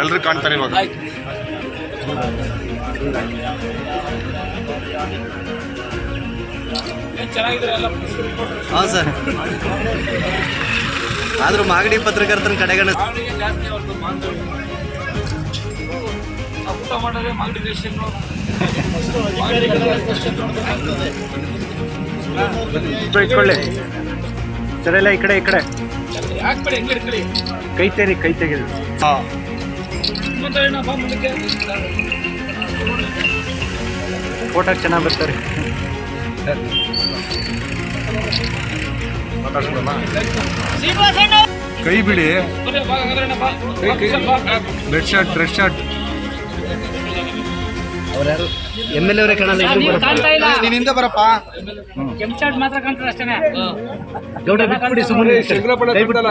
ಎಲ್ರು ಕಾಣ್ತಾರೆ ಇವಾಗ. ಹಾಂ ಸರ್. ಆದರೂ ಮಾಗಡಿ ಪತ್ರಕರ್ತನ ಕಡೆಗಣ ಊಟ ಮಾಡಿದ್ರೆ ಮಾಡಿದೇಶನ್ ಇಟ್ಕೊಳ್ಳಿ. ಸರ್ ಈ ಕಡೆ ಈ ಕಡೆ. ಹೆಂಗೆ ಕೈ ತೆರಿ ಕೈ ತೆಗೆದು. ಹಾಂ. ಫೋಟೋ ಚೆನ್ನಾಗಿ ಬರ್ತಾರೆ. ಕೈ ಬಿಡಿ? ಸ್ವಲ್ಪ. ರೆಡ್ ಶರ್ಟ್ ರೆಡ್ ಶರ್ಟ್ ಅವ್ರು ಯಾರು ಎಂ ಎಲ್ ಎವರೇ ಕಾಣಲ್ಲ ನಿನ್ನಿಂದ ಬರಪ್ಪ. ನೀನಿಂದ ಬರಪ್ಪ ಮಾತ್ರ ಕಾಣ್ತಾರೆ ಅಷ್ಟೇನೆ. ಗೌಡ ಬಿಟ್ಬಿಡಿ ಸುಮ್ಮನೆ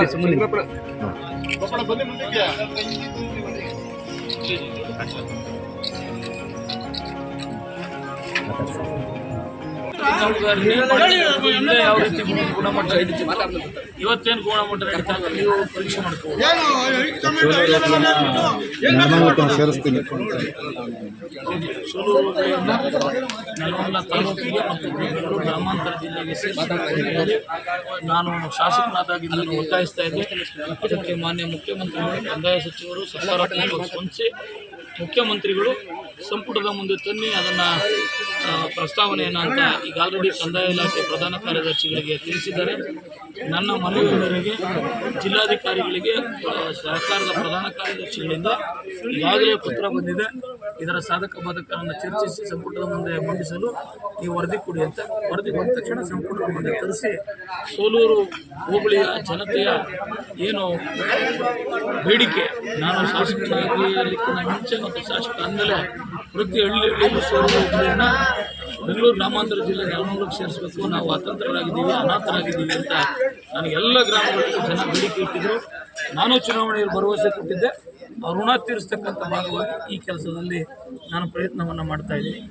ಸುಮ್ಮನೆ ಯಾವ ರೀತಿ ಗುಣ- ಗುಣಮಟ್ಟ ಇವತ್ತೇನು ಪರೀಕ್ಷೆ ಸೇರಿಸ್ತೀನಿ ಮತ್ತು ನಾನು ಶಾಸಕನಾದಾಗಿದ್ದನ್ನು ಒತ್ತಾಯಿಸ್ತಾ ಇದ್ದೆ ಅದಕ್ಕೆ ಮಾನ್ಯ ಮುಖ್ಯಮಂತ್ರಿಗಳು ಕಂದಾಯ ಸಚಿವರು ಸರ್ಕಾರ ಸ್ಪಂದಿಸಿ ಮುಖ್ಯಮಂತ್ರಿಗಳು ಸಂಪುಟದ ಮುಂದೆ ತನ್ನಿ ಅದನ್ನು ಪ್ರಸ್ತಾವನೆಯನ್ನು ಅಂತ ಈಗ ಆಲ್ರೆಡಿ ಕಂದಾಯ ಇಲಾಖೆ ಪ್ರಧಾನ ಕಾರ್ಯದರ್ಶಿಗಳಿಗೆ ತಿಳಿಸಿದ್ದಾರೆ. ನನ್ನ ಮನವಿ ಮೇರೆಗೆ ಜಿಲ್ಲಾಧಿಕಾರಿಗಳಿಗೆ ಸರ್ಕಾರದ ಪ್ರಧಾನ ಕಾರ್ಯದರ್ಶಿಗಳಿಂದ ಈಗಾಗಲೇ ಪತ್ರ ಬಂದಿದೆ. ಇದರ ಸಾಧಕ ಬಾಧಕಗಳನ್ನು ಚರ್ಚಿಸಿ ಸಂಪುಟದ ಮುಂದೆ ಮಂಡಿಸಲು ಈ ವರದಿ ಕೊಡಿ ಅಂತ ವರದಿ ಬಂದ ತಕ್ಷಣ ಸಂಪುಟದ ಮುಂದೆ ತರಿಸಿ ಸೋಲೂರು ಹೋಬಳಿಯ ಜನತೆಯ ಏನು ಬೇಡಿಕೆ, ನಾನು ಶಾಸಕನಾಗಲಿಕ್ಕಿಂತ ಮುಂಚೆ ಮತ್ತು ಶಾಸಕ ಅಂದಲೇ ಪ್ರತಿ ಹಳ್ಳಿ ಹಳ್ಳಿಯಲ್ಲೂ ಸೋಲೂರು ಹೋಬಳಿಯನ್ನು ಬೆಂಗಳೂರು ಗ್ರಾಮಾಂತರ ಜಿಲ್ಲೆ ನೆಲಮಂಗಲಕ್ಕೆ ಸೇರಿಸಬೇಕು. ನಾವು ಅತಂತ್ರರಾಗಿದ್ದೀವಿ ಅನಾಥರಾಗಿದ್ದೀವಿ ಅಂತ ನನಗೆಲ್ಲ ಗ್ರಾಮಗಳಿಗೂ ಜನ ಬೇಡಿಕೆ ಇಟ್ಟಿದ್ದರು ನಾನು ಚುನಾವಣೆಯಲ್ಲಿ ಭರವಸೆ ಕೊಟ್ಟಿದ್ದೆ. ಋಣ ತೀರಿಸ್ತಕ್ಕಂಥ ಭಾಗವಾಗಿ ಈ ಕೆಲಸದಲ್ಲಿ ನಾನು ಪ್ರಯತ್ನವನ್ನು ಮಾಡ್ತಾ ಇದ್ದೀನಿ.